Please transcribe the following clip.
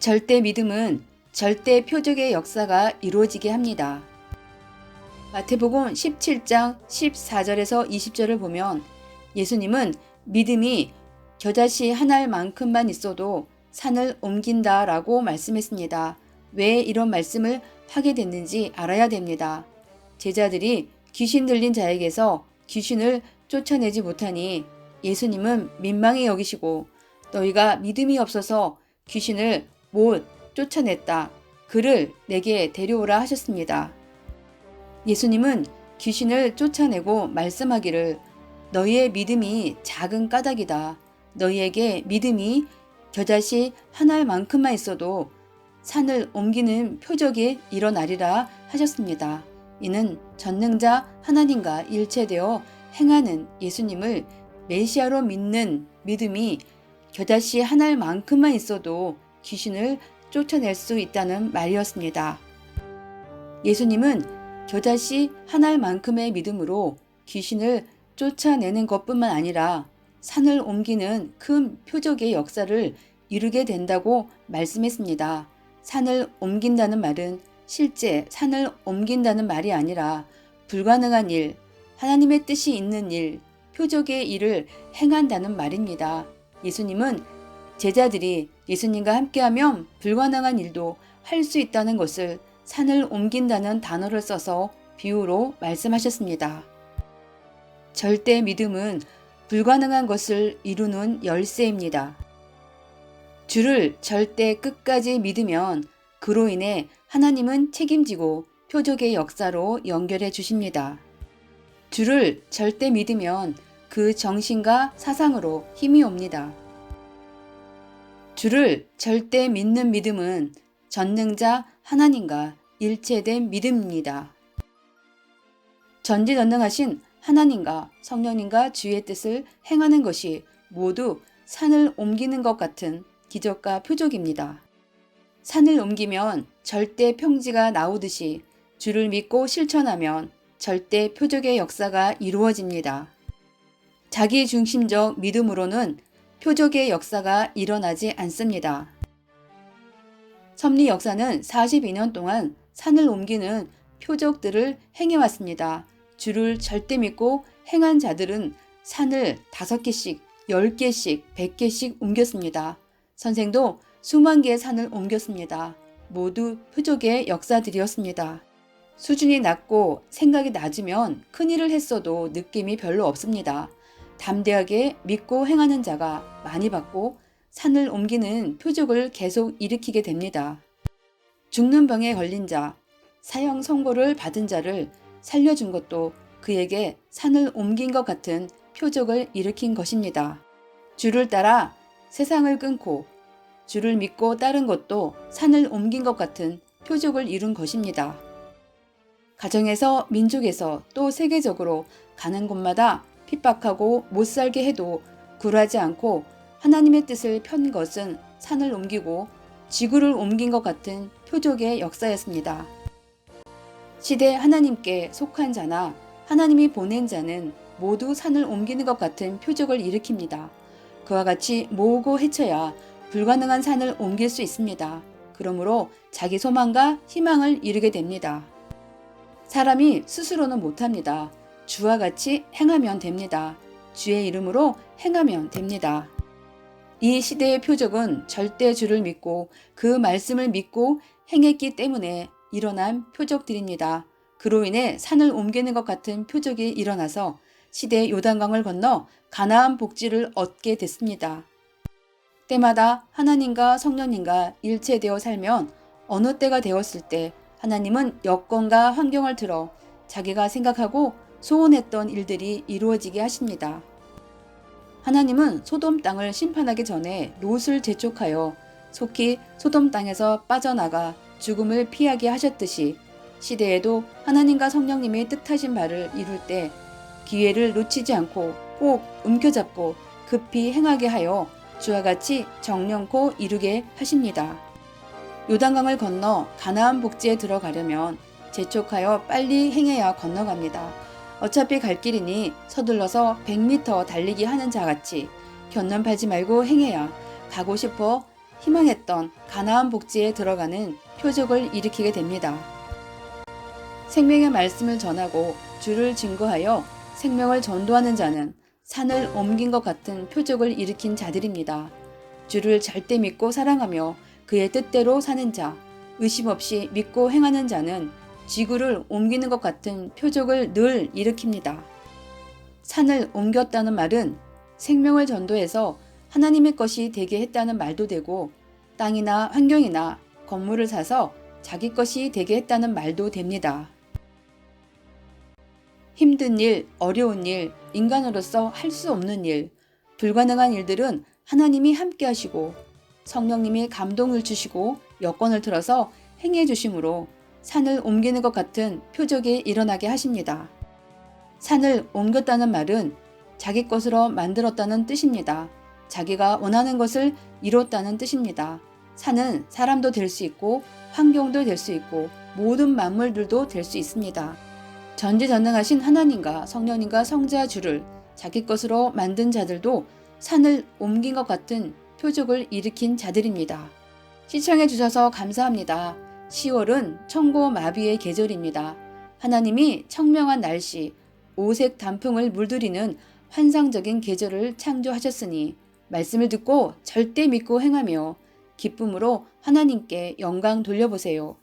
절대 믿음은 절대 표적의 역사가 이루어지게 합니다. 마태복음 17장 14절에서 20절을 보면 예수님은 믿음이 겨자씨 한 알만큼만 있어도 산을 옮긴다 라고 말씀했습니다. 왜 이런 말씀을 하게 됐는지 알아야 됩니다. 제자들이 귀신 들린 자에게서 귀신을 쫓아내지 못하니 예수님은 민망히 여기시고 너희가 믿음이 없어서 귀신을 못 쫓아냈다. 그를 내게 데려오라 하셨습니다. 예수님은 귀신을 쫓아내고 말씀하기를 너희의 믿음이 작은 까닭이다. 너희에게 믿음이 겨자씨 한 알만큼만 있어도 산을 옮기는 표적이 일어나리라 하셨습니다. 이는 전능자 하나님과 일체되어 행하는 예수님을 메시아로 믿는 믿음이 겨자씨 한 알만큼만 있어도 귀신을 쫓아낼 수 있다는 말이었습니다. 예수님은 겨자씨 한 알만큼의 믿음으로 귀신을 쫓아내는 것뿐만 아니라 산을 옮기는 큰 표적의 역사를 이루게 된다고 말씀했습니다. 산을 옮긴다는 말은 실제 산을 옮긴다는 말이 아니라 불가능한 일, 하나님의 뜻이 있는 일, 표적의 일을 행한다는 말입니다. 예수님은 제자들이 예수님과 함께하면 불가능한 일도 할 수 있다는 것을 산을 옮긴다는 단어를 써서 비유로 말씀하셨습니다. 절대 믿음은 불가능한 것을 이루는 열쇠입니다. 주를 절대 끝까지 믿으면 그로 인해 하나님은 책임지고 표적의 역사로 연결해 주십니다. 주를 절대 믿으면 그 정신과 사상으로 힘이 옵니다. 주를 절대 믿는 믿음은 전능자 하나님과 일체된 믿음입니다. 전지전능하신 하나님과 성령님과 주의 뜻을 행하는 것이 모두 산을 옮기는 것 같은 기적과 표적입니다. 산을 옮기면 절대 평지가 나오듯이 주를 믿고 실천하면 절대 표적의 역사가 이루어집니다. 자기 중심적 믿음으로는 표적의 역사가 일어나지 않습니다. 섭리 역사는 42년 동안 산을 옮기는 표적들을 행해왔습니다. 주를 절대 믿고 행한 자들은 산을 다섯 개씩, 열 개씩, 백 개씩 옮겼습니다. 선생도 수만 개의 산을 옮겼습니다. 모두 표적의 역사들이었습니다. 수준이 낮고 생각이 낮으면 큰일을 했어도 느낌이 별로 없습니다. 담대하게 믿고 행하는 자가 많이 받고 산을 옮기는 표적을 계속 일으키게 됩니다. 죽는 병에 걸린 자, 사형 선고를 받은 자를 살려준 것도 그에게 산을 옮긴 것 같은 표적을 일으킨 것입니다. 주를 따라 세상을 끊고 주를 믿고 따른 것도 산을 옮긴 것 같은 표적을 이룬 것입니다. 가정에서 민족에서 또 세계적으로 가는 곳마다 핍박하고 못 살게 해도 굴하지 않고 하나님의 뜻을 편 것은 산을 옮기고 지구를 옮긴 것 같은 표적의 역사였습니다. 시대 하나님께 속한 자나 하나님이 보낸 자는 모두 산을 옮기는 것 같은 표적을 일으킵니다. 그와 같이 모으고 헤쳐야 불가능한 산을 옮길 수 있습니다. 그러므로 자기 소망과 희망을 이루게 됩니다. 사람이 스스로는 못합니다. 주와 같이 행하면 됩니다. 주의 이름으로 행하면 됩니다. 이 시대의 표적은 절대 주를 믿고 그 말씀을 믿고 행했기 때문에 일어난 표적들입니다. 그로 인해 산을 옮기는 것 같은 표적이 일어나서 시대 요단강을 건너 가나안 복지를 얻게 됐습니다. 때마다 하나님과 성령님과 일체되어 살면 어느 때가 되었을 때 하나님은 여건과 환경을 들어 자기가 생각하고 소원했던 일들이 이루어지게 하십니다. 하나님은 소돔 땅을 심판하기 전에 롯을 재촉하여 속히 소돔 땅에서 빠져나가 죽음을 피하게 하셨듯이 시대에도 하나님과 성령님의 뜻하신 바를 이룰 때 기회를 놓치지 않고 꼭 움켜잡고 급히 행하게 하여 주와 같이 정령코 이루게 하십니다. 요단강을 건너 가나안 복지에 들어가려면 재촉하여 빨리 행해야 건너갑니다. 어차피 갈 길이니 서둘러서 100m 달리기 하는 자 같이 견눈 팔지 말고 행해야 가고 싶어 희망했던 가나안 복지에 들어가는 표적을 일으키게 됩니다. 생명의 말씀을 전하고 주를 증거하여 생명을 전도하는 자는 산을 옮긴 것 같은 표적을 일으킨 자들입니다. 주를 절대 믿고 사랑하며 그의 뜻대로 사는 자, 의심 없이 믿고 행하는 자는 지구를 옮기는 것 같은 표적을 늘 일으킵니다. 산을 옮겼다는 말은 생명을 전도해서 하나님의 것이 되게 했다는 말도 되고 땅이나 환경이나 건물을 사서 자기 것이 되게 했다는 말도 됩니다. 힘든 일, 어려운 일, 인간으로서 할 수 없는 일, 불가능한 일들은 하나님이 함께 하시고 성령님이 감동을 주시고 여건을 틀어서 행해 주심으로 산을 옮기는 것 같은 표적이 일어나게 하십니다. 산을 옮겼다는 말은 자기 것으로 만들었다는 뜻입니다. 자기가 원하는 것을 이뤘다는 뜻입니다. 산은 사람도 될 수 있고 환경도 될 수 있고 모든 만물들도 될 수 있습니다. 전지전능하신 하나님과 성령님과 성자 주를 자기 것으로 만든 자들도 산을 옮긴 것 같은 표적을 일으킨 자들입니다. 시청해 주셔서 감사합니다. 10월은 청고 마비의 계절입니다. 하나님이 청명한 날씨, 오색 단풍을 물들이는 환상적인 계절을 창조하셨으니 말씀을 듣고 절대 믿고 행하며 기쁨으로 하나님께 영광 돌려보세요.